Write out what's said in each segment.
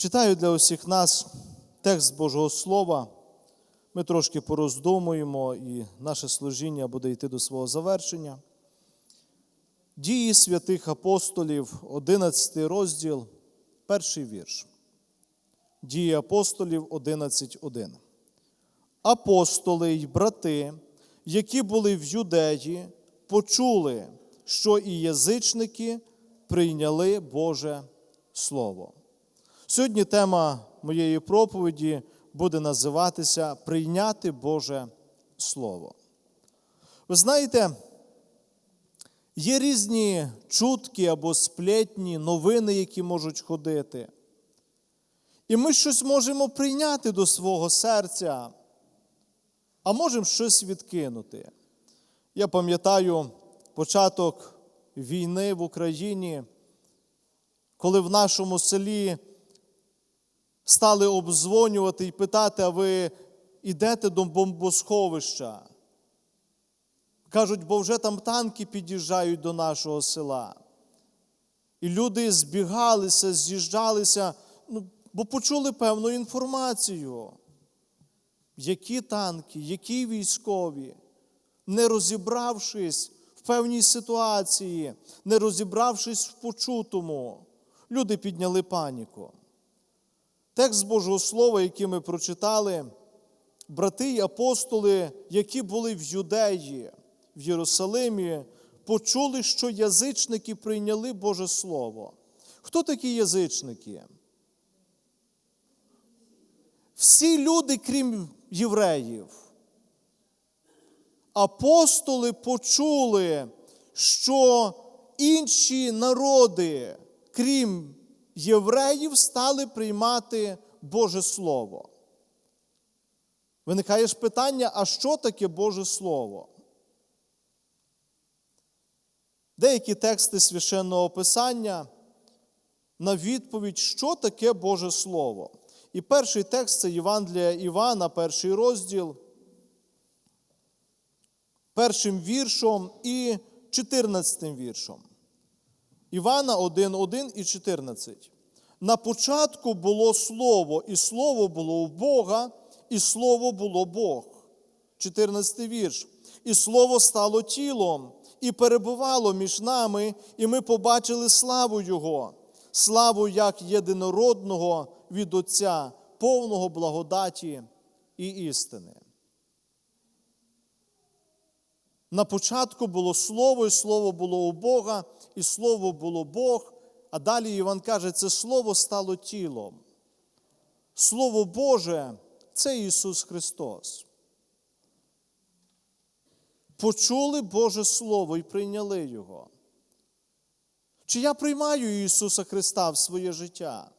Читаю для усіх нас текст Божого Слова. Ми трошки пороздумуємо, і наше служіння буде йти до свого завершення. Дії святих апостолів, 11 розділ, перший вірш. Дії апостолів 11.1. Апостоли й брати, які були в Юдеї, почули, що і язичники прийняли Боже Слово. Сьогодні тема моєї проповіді буде називатися Прийняти Боже Слово. Ви знаєте, є різні чутки або сплетні, новини, які можуть ходити. І ми щось можемо прийняти до свого серця, а можемо щось відкинути. Я пам'ятаю початок війни в Україні, коли в нашому селі стали обдзвонювати і питати, а ви йдете до бомбосховища? Кажуть, бо вже там танки під'їжджають до нашого села. І люди збігалися, з'їжджалися, ну, бо почули певну інформацію. Які танки, які військові, не розібравшись в певній ситуації, не розібравшись в почутому, люди підняли паніку. Текст Божого Слова, який ми прочитали, брати й апостоли, які були в Юдеї, в Єрусалимі, почули, що язичники прийняли Боже Слово. Хто такі язичники? Всі люди, крім євреїв. Апостоли почули, що інші народи, крім євреїв, стали приймати Боже Слово. Виникає ж питання, а що таке Боже Слово? Деякі тексти священного Писання на відповідь, що таке Боже Слово. І перший текст це Євангелія Івана, перший розділ, першим віршом і 14 віршом. Івана 1, 1 і 14. На початку було Слово, і Слово було у Бога, і Слово було Бог. 14 вірш. І Слово стало тілом, і перебувало між нами, і ми побачили славу Його, славу як єдинородного від Отця, повного благодаті і істини. На початку було Слово, і Слово було у Бога, і Слово було Бог. А далі Іван каже, це Слово стало тілом. Слово Боже це Ісус Христос. Почули Боже Слово і прийняли Його. Чи я приймаю Ісуса Христа в своє життя?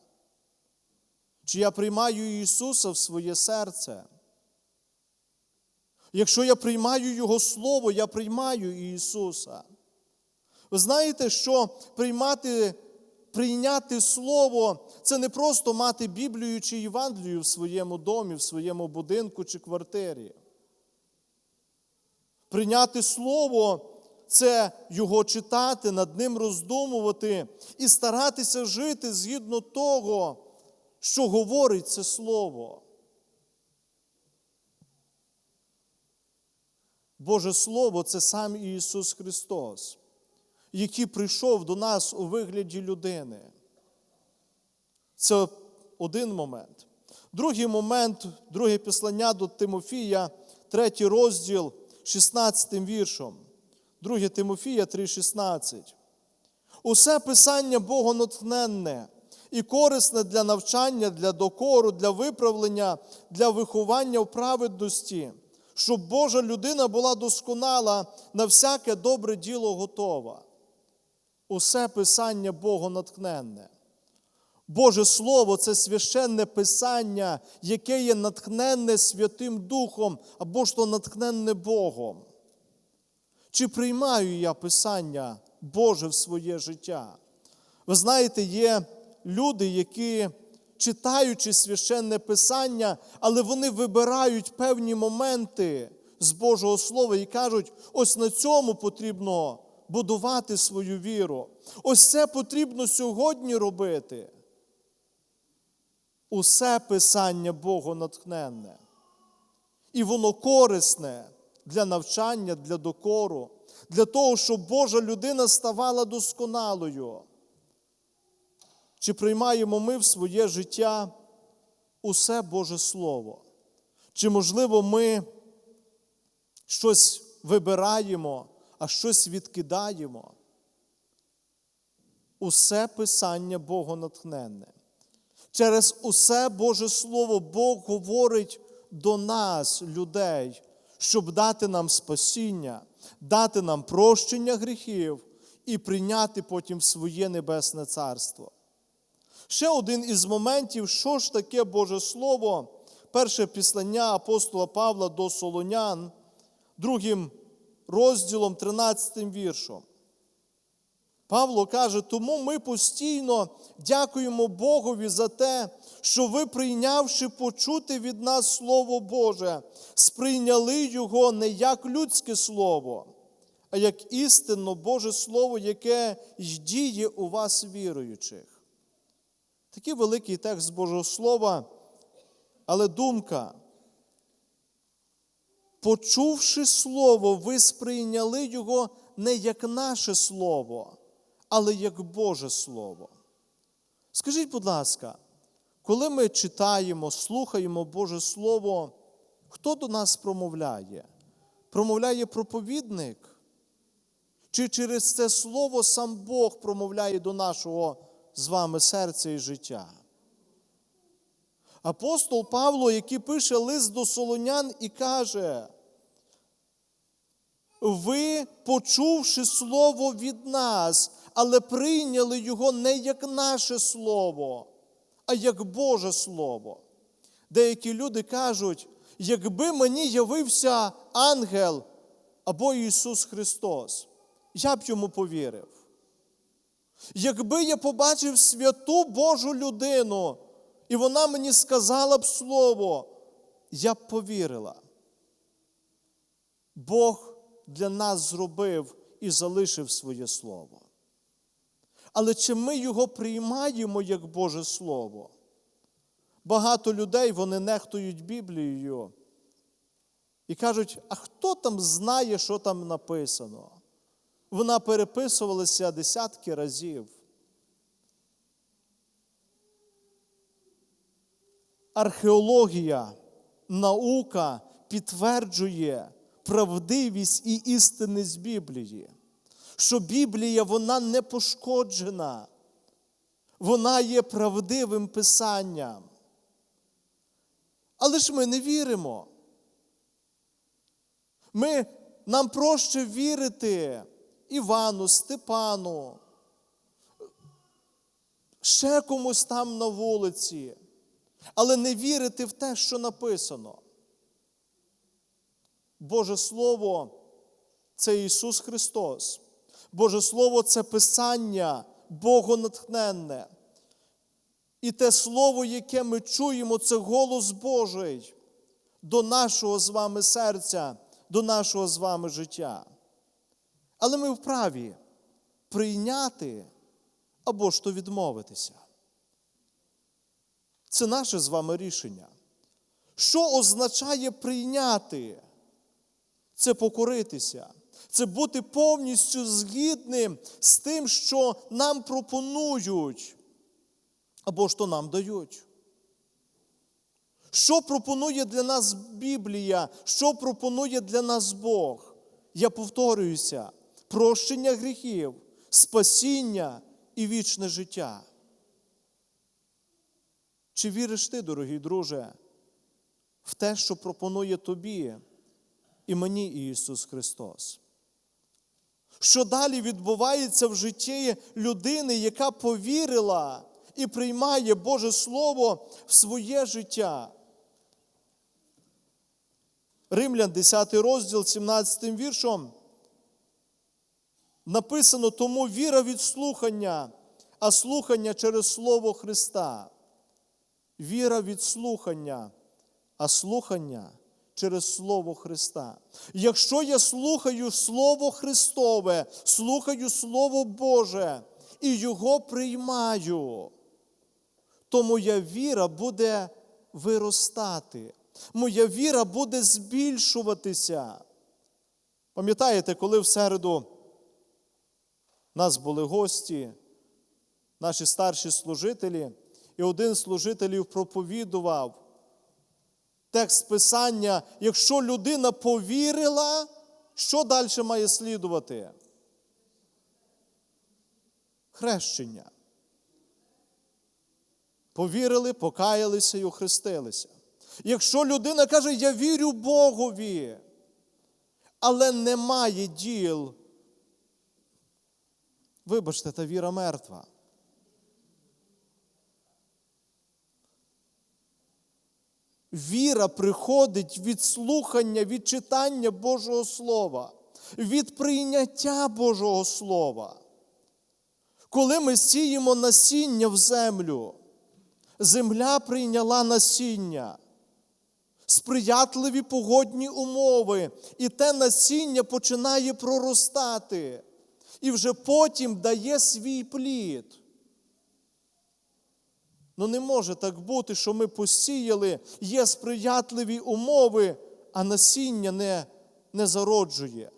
Чи я приймаю Ісуса в своє серце? Якщо я приймаю Його Слово, я приймаю Ісуса. Ви знаєте, що приймати, прийняти Слово це не просто мати Біблію чи Євангелію в своєму домі, в своєму будинку чи квартирі. Прийняти Слово це його читати, над ним роздумувати і старатися жити згідно того, що говорить це Слово. Боже Слово це сам Ісус Христос, який прийшов до нас у вигляді людини. Це один момент. Другий момент, друге післання до Тимофія, третій розділ, 16 віршом. 2 Тимофія 3,16. Усе писання богонотхненне і корисне для навчання, для докору, для виправлення, для виховання в праведності, щоб Божа людина була досконала на всяке добре діло готова. Усе писання богонатхненне. Боже Слово це священне писання, яке є натхненне Святим Духом або ж то натхненне Богом. Чи приймаю я Писання Боже в своє життя? Ви знаєте, є люди, які, читаючи священне Писання, але вони вибирають певні моменти з Божого Слова і кажуть, ось на цьому потрібно будувати свою віру. Ось це потрібно сьогодні робити. усе писання Богонатхненне. І воно корисне для навчання, для докору, для того, щоб Божа людина ставала досконалою. Чи приймаємо ми в своє життя усе Боже Слово? Чи, можливо, ми щось вибираємо, а щось відкидаємо? Усе писання Богонатхненне. Через усе Боже Слово Бог говорить до нас, людей, щоб дати нам спасіння, дати нам прощення гріхів і прийняти потім своє небесне царство. Ще один із моментів, що ж таке Боже Слово, перше післання апостола Павла до Солонян, другим розділом, 13 віршом. Павло каже, тому ми постійно дякуємо Богові за те, що ви, прийнявши почути від нас Слово Боже, сприйняли його не як людське слово, а як істинно Боже Слово, яке діє у вас віруючих. Такий великий текст Божого Слова, але думка. Почувши Слово, ви сприйняли його не як наше Слово, але як Боже Слово. Скажіть, будь ласка, коли ми читаємо, слухаємо Боже Слово, хто до нас промовляє? Промовляє проповідник? Чи через це слово сам Бог промовляє до нашого з вами серця і життя? Апостол Павло, який пише лист до солонян і каже, ви, почувши слово від нас, але прийняли його не як наше слово, а як Боже Слово. Деякі люди кажуть, якби мені явився ангел або Ісус Христос, я б йому повірив. Якби я побачив святу Божу людину, і вона мені сказала б слово, я б повірила. Бог для нас зробив і залишив своє Слово. Але чи ми його приймаємо як Боже Слово? Багато людей вони нехтують Біблією і кажуть, а хто там знає, що там написано? Вона переписувалася десятки разів. Археологія, наука підтверджує правдивість і істинність Біблії, що Біблія вона не пошкоджена, вона є правдивим писанням. Але ж ми не віримо. Ми, Нам проще вірити Івану, Степану, ще комусь там на вулиці, але не вірити в те, що написано. Боже Слово це Ісус Христос. Боже Слово це Писання Богонатхненне. І те Слово, яке ми чуємо, це голос Божий до нашого з вами серця, до нашого з вами життя. Але ми вправі прийняти або ж то відмовитися. Це наше з вами рішення. Що означає прийняти? Це покоритися, це бути повністю згідним з тим, що нам пропонують, або що нам дають. Що пропонує для нас Біблія, що пропонує для нас Бог? Я повторююся, прощення гріхів, спасіння і вічне життя. Чи віриш ти, дорогий друже, в те, що пропонує тобі і мені Ісус Христос? Що далі відбувається в житті людини, яка повірила і приймає Боже Слово в своє життя? Римлян, 10 розділ, 17 віршом. Написано тому віра від слухання, а слухання через Слово Христа. Віра від слухання, а слухання через Слово Христа. Якщо я слухаю Слово Христове, слухаю Слово Боже і Його приймаю, то моя віра буде виростати. Моя віра буде збільшуватися. Пам'ятаєте, коли в середу нас були гості, наші старші служителі, і один з служителів проповідував текст Писання, якщо людина повірила, що далі має слідувати? Хрещення. Повірили, покаялися і охрестилися. Якщо людина каже, я вірю Богові, але немає діл, вибачте, та віра мертва. Віра приходить від слухання, від читання Божого Слова, від прийняття Божого Слова. Коли ми сіємо насіння в землю, земля прийняла насіння, сприятливі погодні умови, і те насіння починає проростати, і вже потім дає свій плід. Ну не може так бути, що ми посіяли, є сприятливі умови, а насіння не, не зароджує.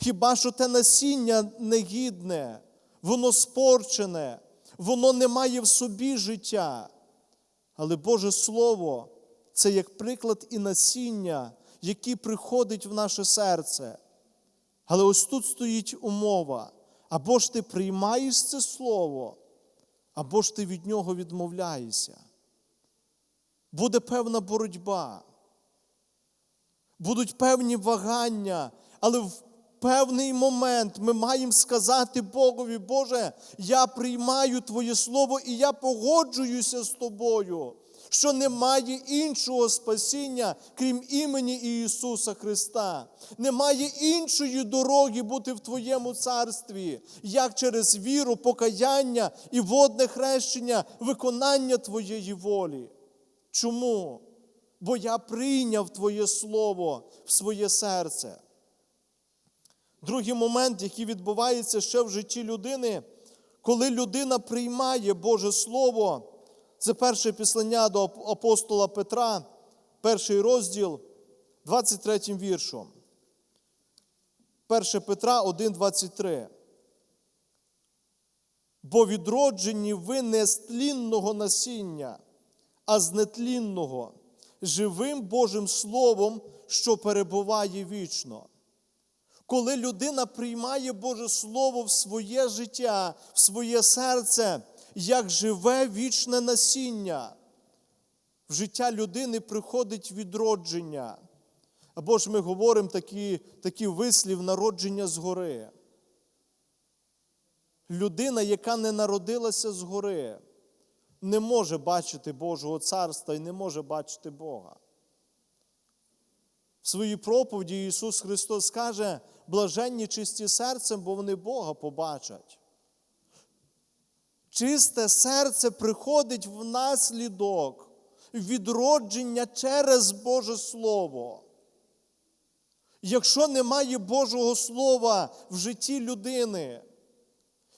Хіба що те насіння негідне, воно спорчене, воно не має в собі життя. Але Боже Слово це як приклад і насіння, який приходить в наше серце. Але ось тут стоїть умова. Або ж ти приймаєш це слово, або ж ти від нього відмовляєшся. Буде певна боротьба, будуть певні вагання, але в певний момент ми маємо сказати Богові, Боже, я приймаю Твоє Слово і я погоджуюся з Тобою, що немає іншого спасіння, крім імені Ісуса Христа. Немає іншої дороги бути в Твоєму царстві, як через віру, покаяння і водне хрещення, виконання Твоєї волі. Чому? Бо я прийняв Твоє Слово в своє серце. Другий момент, який відбувається ще в житті людини, коли людина приймає Боже Слово, це перше післання до апостола Петра, перший розділ, 23 віршом. 1 Петра 1,23. Бо відроджені ви не з тлінного насіння, а з нетлінного, живим Божим Словом, що перебуває вічно. Коли людина приймає Боже Слово в своє життя, в своє серце, як живе вічне насіння, в життя людини приходить відродження. Або ж ми говоримо такі, такі вислів народження згори. Людина, яка не народилася згори, не може бачити Божого царства і не може бачити Бога. В своїй проповіді Ісус Христос каже, блаженні чисті серцем, бо вони Бога побачать. Чисте серце приходить внаслідок відродження через Боже Слово. Якщо немає Божого Слова в житті людини,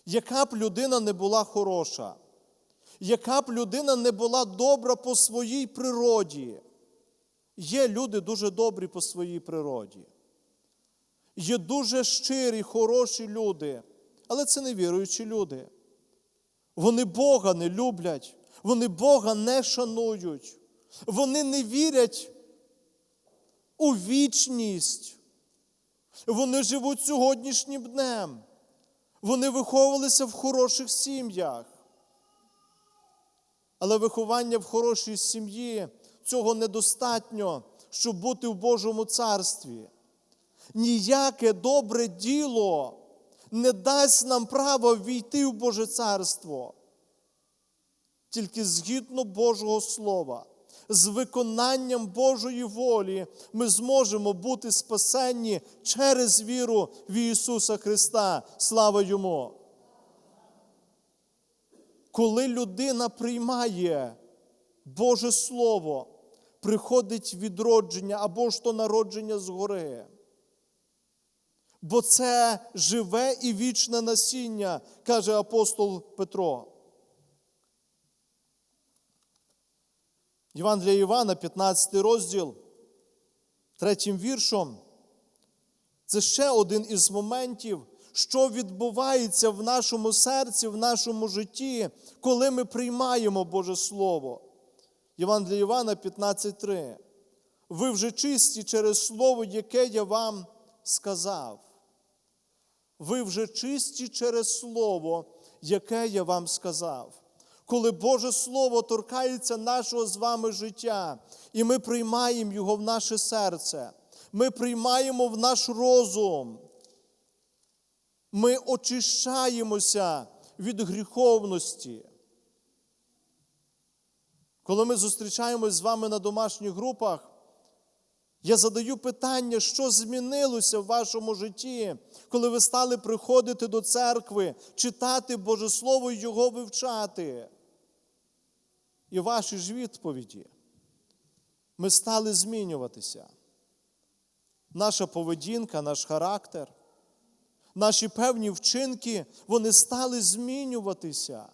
яка б людина не була хороша, яка б людина не була добра по своїй природі, є люди дуже добрі по своїй природі. Є дуже щирі, хороші люди, але це не віруючі люди. Вони Бога не люблять, вони Бога не шанують, вони не вірять у вічність. Вони живуть сьогоднішнім днем. Вони виховувалися в хороших сім'ях. Але виховання в хорошій сім'ї цього недостатньо, щоб бути в Божому царстві. Ніяке добре діло не дасть нам права війти в Боже царство. Тільки згідно Божого Слова, з виконанням Божої волі ми зможемо бути спасенні через віру в Ісуса Христа. Слава Йому! Коли людина приймає Боже Слово, приходить відродження або ж то народження згори. Бо це живе і вічне насіння, каже апостол Петро. Євангелія Івана, 15 розділ, третім віршом. Це ще один із моментів, що відбувається в нашому серці, в нашому житті, коли ми приймаємо Боже Слово. Євангелія Івана 15.3. Ви вже чисті через Слово, яке я вам сказав. Ви вже чисті через Слово, яке я вам сказав. Коли Боже Слово торкається нашого з вами життя, і ми приймаємо його в наше серце, ми приймаємо в наш розум, ми очищаємося від гріховності. Коли ми зустрічаємось з вами на домашніх групах, я задаю питання, що змінилося в вашому житті, коли ви стали приходити до церкви, читати Боже Слово і його вивчати. І ваші ж відповіді. Ми стали змінюватися. Наша поведінка, наш характер, наші певні вчинки, вони стали змінюватися.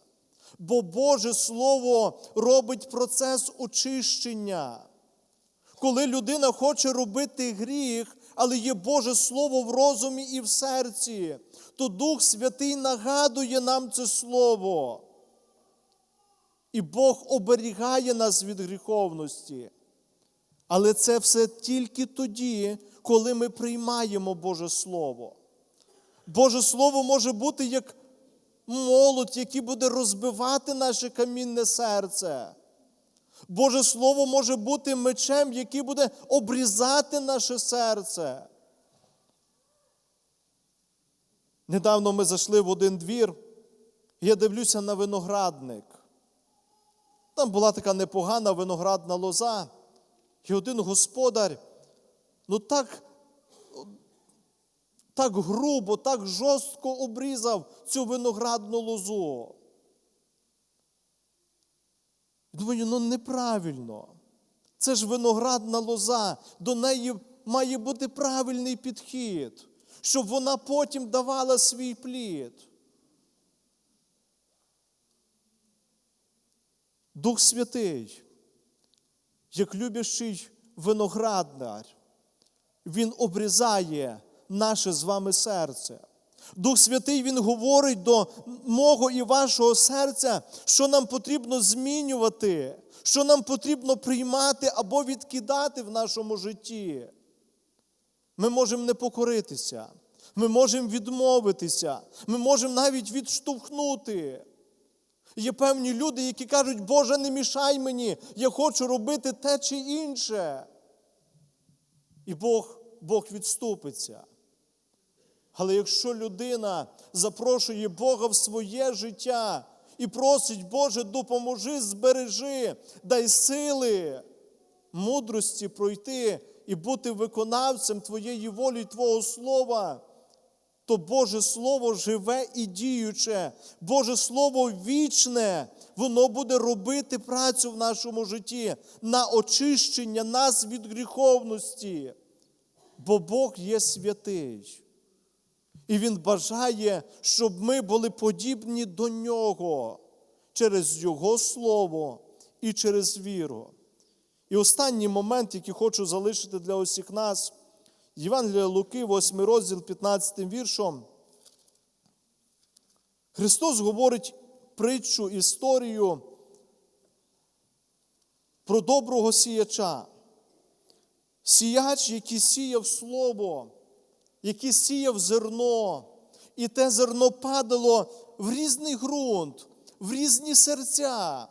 Бо Боже Слово робить процес очищення. Коли людина хоче робити гріх, але є Боже Слово в розумі і в серці, то Дух Святий нагадує нам це Слово. І Бог оберігає нас від гріховності. Але це все тільки тоді, коли ми приймаємо Боже Слово. Боже Слово може бути як молот, який буде розбивати наше камінне серце. Боже Слово може бути мечем, який буде обрізати наше серце. Недавно ми зайшли в один двір, і я дивлюся на виноградник. Там була така непогана виноградна лоза, і один господар, ну так, так грубо, так жорстко обрізав цю виноградну лозу. Думаю, ну неправильно. Це ж виноградна лоза, до неї має бути правильний підхід, щоб вона потім давала свій плід. Дух Святий, як любящий винограддар, Він обрізає наше з вами серце. Дух Святий Він говорить до мого і вашого серця, що нам потрібно змінювати, що нам потрібно приймати або відкидати в нашому житті. Ми можемо не покоритися, ми можемо відмовитися, ми можемо навіть відштовхнути. Є певні люди, які кажуть, Боже, не мішай мені, я хочу робити те чи інше. І Бог, Бог відступиться. Але якщо людина запрошує Бога в своє життя і просить, Боже, допоможи, збережи, дай сили, мудрості пройти і бути виконавцем Твоєї волі Твого Слова, то Боже Слово живе і діюче, Боже Слово вічне, воно буде робити працю в нашому житті на очищення нас від гріховності, бо Бог є святий. І Він бажає, щоб ми були подібні до Нього через Його Слово і через віру. І останній момент, який хочу залишити для усіх нас, Євангелія Луки, 8 розділ 15 віршом. Христос говорить притчу, історію про доброго сіяча. Сіяч, який сіяв слово який сіяв зерно, і те зерно падало в різний ґрунт, в різні серця.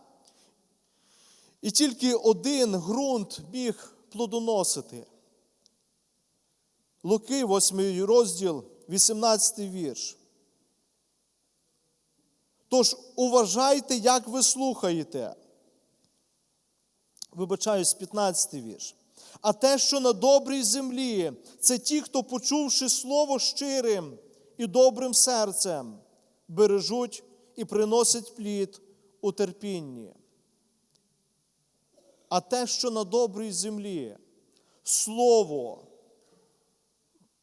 І тільки один ґрунт міг плодоносити. Луки, 8 розділ, 18 вірш. Тож уважайте, як ви слухаєте. Вибачаюсь, 15 вірш. А те, що на добрій землі, це ті, хто, почувши слово щирим і добрим серцем, бережуть і приносять плід у терпінні. А те, що на добрій землі, слово,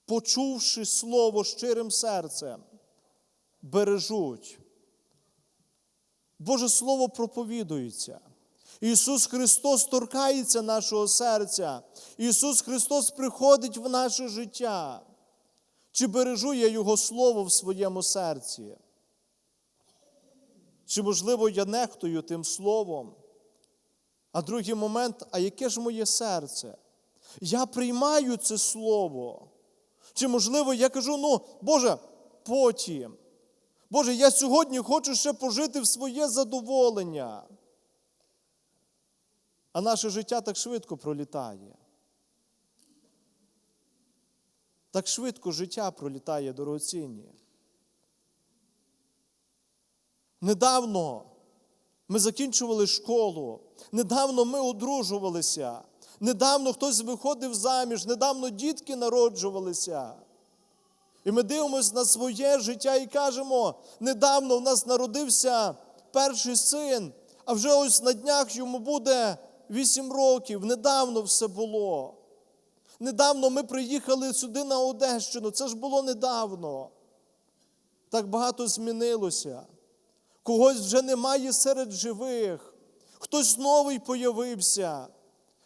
почувши слово щирим серцем, бережуть. Боже Слово проповідується. Ісус Христос торкається нашого серця. Ісус Христос приходить в наше життя. Чи бережу я Його Слово в своєму серці? Чи, можливо, я нехтую тим словом? А другий момент, а яке ж моє серце? Я приймаю це слово. Чи, можливо, я кажу, ну, Боже, потім. Боже, я сьогодні хочу ще пожити в своє задоволення. А наше життя так швидко пролітає. Так швидко життя пролітає дорогоцінні. Недавно ми закінчували школу, недавно ми одружувалися, недавно хтось виходив заміж, недавно дітки народжувалися. І ми дивимося на своє життя і кажемо, недавно в нас народився перший син, а вже ось на днях йому буде 8 років. Недавно все було. Недавно ми приїхали сюди на Одещину. Це ж було недавно. Так багато змінилося. Когось вже немає серед живих, хтось новий появився,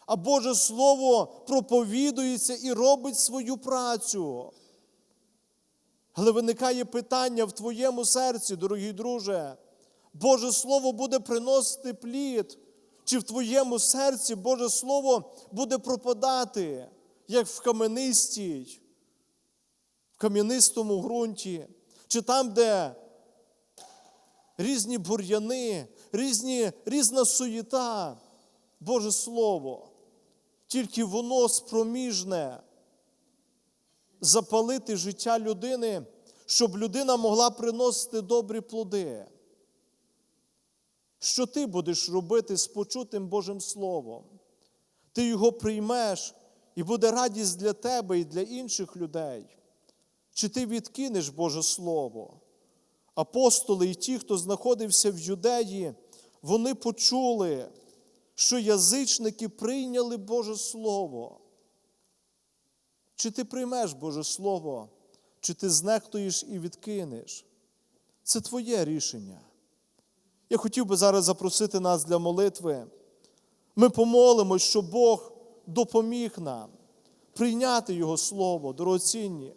а Боже Слово проповідується і робить свою працю. Але виникає питання в твоєму серці, дорогий друже, Боже Слово буде приносити плід, чи в твоєму серці Боже Слово буде пропадати, як в каменистій, в кам'янистому ґрунті, чи там, де різні бур'яни, різні, різна суєта, Боже Слово, тільки воно спроміжне запалити життя людини, щоб людина могла приносити добрі плоди. Що ти будеш робити з почутим Божим Словом? Ти його приймеш, і буде радість для тебе і для інших людей. Чи ти відкинеш Боже Слово? Апостоли і ті, хто знаходився в Юдеї, вони почули, що язичники прийняли Боже Слово. Чи ти приймеш Боже Слово, чи ти знехтуєш і відкинеш? Це твоє рішення. Я хотів би зараз запросити нас для молитви. Ми помолимось, щоб Бог допоміг нам прийняти Його Слово, дорогоцінні.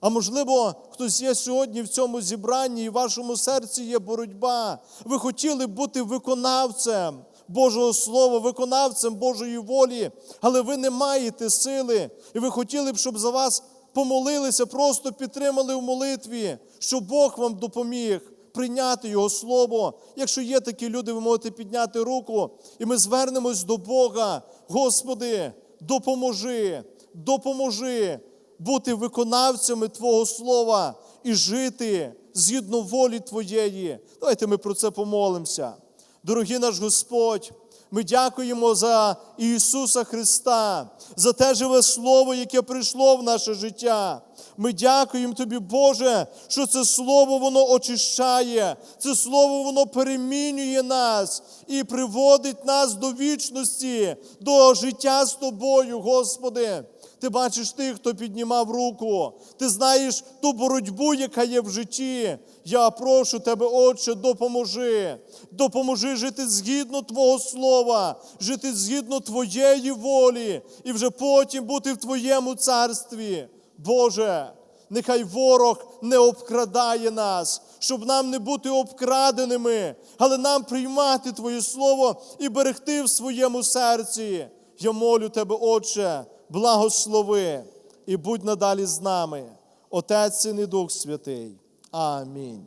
А можливо, хтось є сьогодні в цьому зібранні, і в вашому серці є боротьба. Ви хотіли б бути виконавцем Божого Слова, виконавцем Божої волі, але ви не маєте сили, і ви хотіли б, щоб за вас помолилися, просто підтримали в молитві, щоб Бог вам допоміг прийняти Його Слово. Якщо є такі люди, ви можете підняти руку, і ми звернемось до Бога. Господи, допоможи, допоможи бути виконавцями Твого Слова і жити згідно волі Твоєї. Давайте ми про це помолимося. Дорогий наш Господь, ми дякуємо за Ісуса Христа, за те живе Слово, яке прийшло в наше життя. Ми дякуємо Тобі, Боже, що це Слово воно очищає, це Слово воно перемінює нас і приводить нас до вічності, до життя з Тобою, Господи. Ти бачиш тих, хто піднімав руку. Ти знаєш ту боротьбу, яка є в житті. Я прошу тебе, Отче, допоможи. Допоможи жити згідно Твого Слова, жити згідно Твоєї волі і вже потім бути в Твоєму царстві. Боже, нехай ворог не обкрадає нас, щоб нам не бути обкраденими, але нам приймати Твоє Слово і берегти в своєму серці. Я молю Тебе, Отче благослови і будь надалі з нами, Отець і Дух Святий. Амінь.